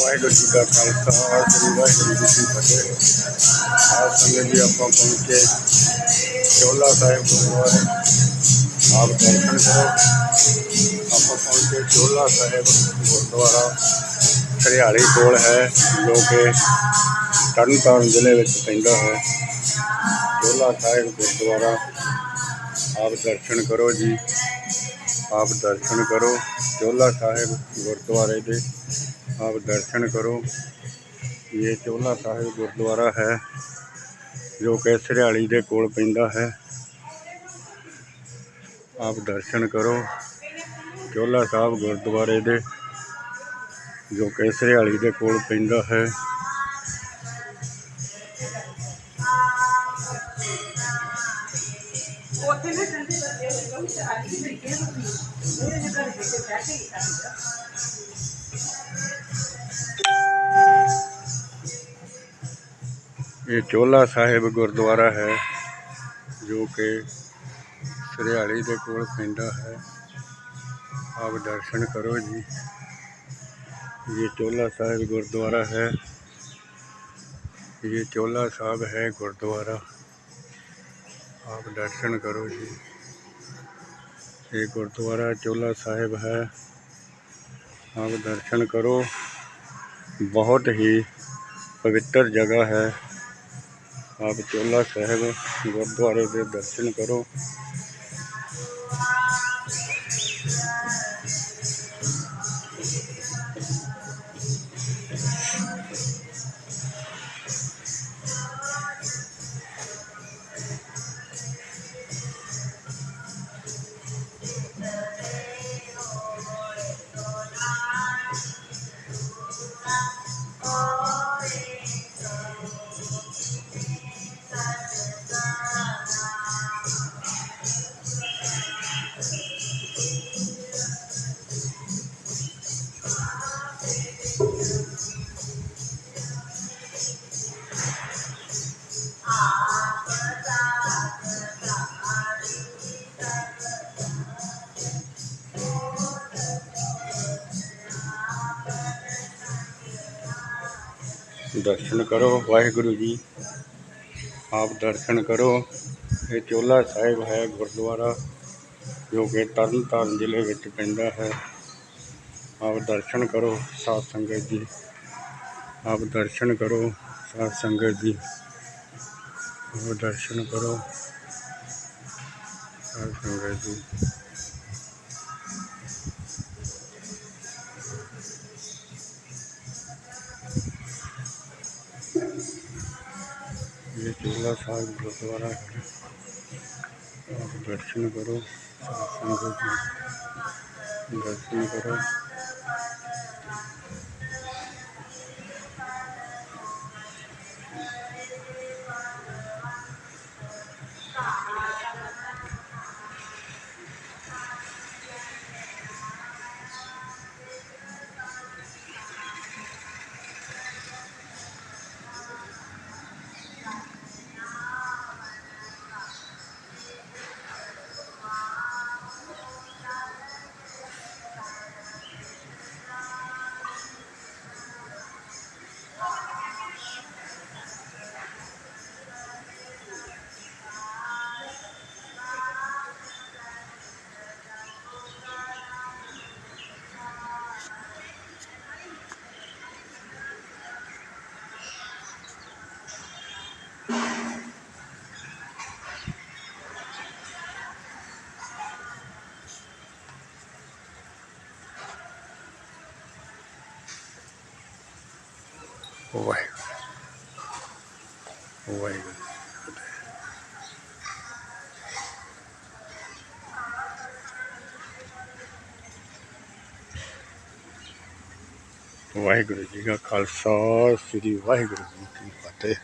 ਵਾਹਿਗੁਰੂ ਜੀ ਦਾ ਖਾਲਸਾ, ਸ੍ਰੀ ਵਾਹਿਗੁਰੂ ਜੀ ਕੀ ਫਤਿਹ। ਆਪ ਸੰਗਤ ਜੀ ਆਪਾਂ ਪਹੁੰਚੇ ਚੋਲਾ ਸਾਹਿਬ ਗੁਰਦੁਆਰੇ। ਆਪ ਦਰਸ਼ਨ ਕਰੋ। ਆਪਾਂ ਪਹੁੰਚੇ ਚੋਲਾ ਸਾਹਿਬ ਗੁਰਦੁਆਰਾ। ਹਰਿਆਲੀ ਕੋਲ ਹੈ, ਜੋ ਕਿ ਤਰਨਤਾਰਨ ਜ਼ਿਲ੍ਹੇ ਵਿੱਚ ਪੈਂਦਾ ਹੈ। ਚੋਲਾ ਸਾਹਿਬ ਗੁਰਦੁਆਰਾ। ਆਪ ਦਰਸ਼ਨ ਕਰੋ ਜੀ। ਆਪ ਦਰਸ਼ਨ ਕਰੋ। ਚੋਲਾ ਸਾਹਿਬ ਗੁਰਦੁਆਰੇ ਦੇ ਆਪ ਦਰਸ਼ਨ ਕਰੋ। ਇਹ ਚੋਲਾ ਸਾਹਿਬ ਗੁਰਦੁਆਰਾ ਹੈ, ਜੋ ਕਿ ਸਰਿਆਲੀ ਦੇ ਕੋਲ ਪੈਂਦਾ ਹੈ। ਆਪ ਦਰਸ਼ਨ ਕਰੋ। ਚੋਲਾ ਸਾਹਿਬ ਗੁਰਦੁਆਰੇ ਦੇ, ਜੋ ਕਿ ਸਰਿਆਲੀ ਦੇ ਕੋਲ ਪੈਂਦਾ ਹੈ। ਉੱਥੇ ਨਾ ਠੰਡੇ ਬੱਤੇ ਹੋਏ, ਕਿਉਂਕਿ ਤੇ ਅੱਜ ਵੀ ਬੈਠੇ ਆ ਤੁਸੀਂ। ਮੇਰੇ ਜੇ ਘਰ ਬੈਠੇ ਬੈਠ ਕੇ ਹੀ ਆਈਦਾ ਇਹ ਚੋਲਾ ਸਾਹਿਬ ਗੁਰਦੁਆਰਾ ਹੈ, ਜੋ ਕਿ ਸਰਿਆਲੀ ਦੇ ਕੋਲ ਪੈਂਦਾ ਹੈ। ਆਪ ਦਰਸ਼ਨ ਕਰੋ ਜੀ। ਇਹ ਚੋਲਾ ਸਾਹਿਬ ਗੁਰਦੁਆਰਾ ਹੈ। ਇਹ ਚੋਲਾ ਸਾਹਿਬ ਹੈ ਗੁਰਦੁਆਰਾ। ਆਪ ਦਰਸ਼ਨ ਕਰੋ ਜੀ। ਇਹ ਗੁਰਦੁਆਰਾ ਚੋਲਾ ਸਾਹਿਬ ਹੈ। ਆਪ ਦਰਸ਼ਨ ਕਰੋ। ਬਹੁਤ ਹੀ ਪਵਿੱਤਰ ਜਗ੍ਹਾ ਹੈ। ਆਪ ਚੋਲਾ ਸਾਹਿਬ ਗੁਰਦੁਆਰੇ ਦੇ ਦਰਸ਼ਨ ਕਰੋ। ਦਰਸ਼ਨ ਕਰੋ ਵਾਹਿਗੁਰੂ ਜੀ ਆਪ ਦਰਸ਼ਨ ਕਰੋ ਇਹ ਚੋਲਾ ਸਾਹਿਬ ਹੈ ਗੁਰਦੁਆਰਾ ਜੋ ਕਿ ਤਰਨਤਾਰਨ ਜ਼ਿਲ੍ਹੇ ਵਿੱਚ ਪੈਂਦਾ ਹੈ ਆਪ ਦਰਸ਼ਨ ਕਰੋ ਸਾਧ ਸੰਗਤ ਜੀ ਆਪ ਦਰਸ਼ਨ ਕਰੋ ਸਾਧ ਸੰਗਤ ਜੀ ਆਪ ਦਰਸ਼ਨ ਕਰੋ ਸਾਧ ਸੰਗਤ ਜੀ ਇਹ ਚੋਲਾ ਸਾਹਿਬ ਗੁਰਦੁਆਰਾ ਹੈ। ਆਪ ਦਰਸ਼ਨ ਕਰੋ ਸਾਥ ਜੀ। ਦਰਸ਼ਨ ਕਰੋ। ਵਾਹਿਗੁਰੂ। ਵਾਹਿਗੁਰੂ ਵਾਹਿਗੁਰੂ ਜੀ ਕਾ ਖਾਲਸਾ ਸ੍ਰੀ ਵਾਹਿਗੁਰੂ ਜੀ ਕੀ ਫਤਿਹ।